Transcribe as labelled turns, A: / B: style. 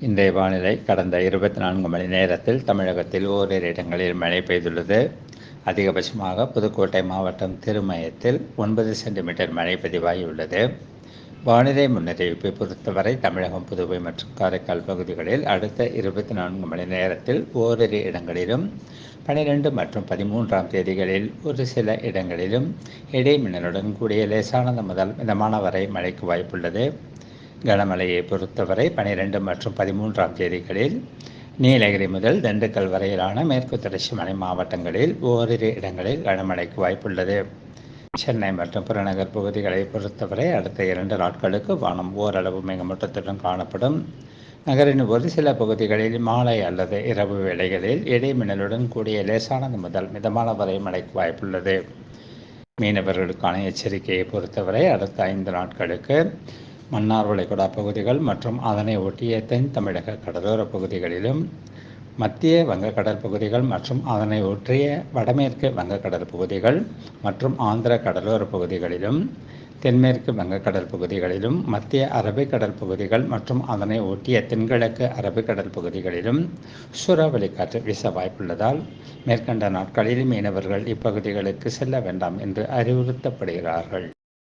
A: இன்றைய வானிலை கடந்த இருபத்தி நான்கு மணி நேரத்தில் தமிழகத்தில் ஓரிரு இடங்களில் மழை பெய்துள்ளது. அதிகபட்சமாக புதுக்கோட்டை மாவட்டம் திருமயத்தில் ஒன்பது சென்டிமீட்டர் மழை பதிவாகியுள்ளது. வானிலை முன்னறிவிப்பை பொறுத்தவரை தமிழகம் புதுவை மற்றும் காரைக்கால் பகுதிகளில் அடுத்த இருபத்தி நான்கு மணி நேரத்தில் ஓரிரு இடங்களிலும் பனிரெண்டு மற்றும் பதிமூன்றாம் தேதிகளில் ஒரு சில இடங்களிலும் இடைமின்னலுடன் கூடிய லேசானது முதல் மிதமான வரை மழைக்கு வாய்ப்புள்ளது. கனமழையை பொறுத்தவரை பனிரெண்டு மற்றும் பதிமூன்றாம் தேதிகளில் நீலகிரி முதல் திண்டுக்கல் வரையிலான மேற்கு தொடர்ச்சி மலை மாவட்டங்களில் ஓரிரு இடங்களில் கனமழைக்கு வாய்ப்புள்ளது. சென்னை மற்றும் புறநகர் பகுதிகளை பொறுத்தவரை அடுத்த இரண்டு நாட்களுக்கு வானம் ஓரளவு மேகமூட்டத்துடன் காணப்படும். நகரின் ஒரு சில பகுதிகளில் மாலை அல்லது இரவு வேளைகளில் இடைமின்னலுடன் கூடிய லேசானது முதல் மிதமான வரை மழைக்கு வாய்ப்புள்ளது. மீனவர்களுக்கான எச்சரிக்கையை பொறுத்தவரை அடுத்த ஐந்து நாட்களுக்கு மன்னார் வளைகுடா பகுதிகள் மற்றும் அதனை ஒட்டிய தென் தமிழக கடலோர பகுதிகளிலும் மத்திய வங்கக்கடல் பகுதிகள் மற்றும் அதனை ஒற்றிய வடமேற்கு வங்கக்கடல் பகுதிகள் மற்றும் ஆந்திர கடலோர பகுதிகளிலும் தென்மேற்கு வங்கக்கடல் பகுதிகளிலும் மத்திய அரபிக்கடல் பகுதிகள் மற்றும் அதனை ஒட்டிய தென்கிழக்கு அரபிக்கடல் பகுதிகளிலும் சூறாவளி காற்று வீச வாய்ப்புள்ளதால் மேற்கண்ட நாட்களில் மீனவர்கள் இப்பகுதிகளுக்கு செல்ல வேண்டாம் என்று அறிவுறுத்தப்படுகிறார்கள்.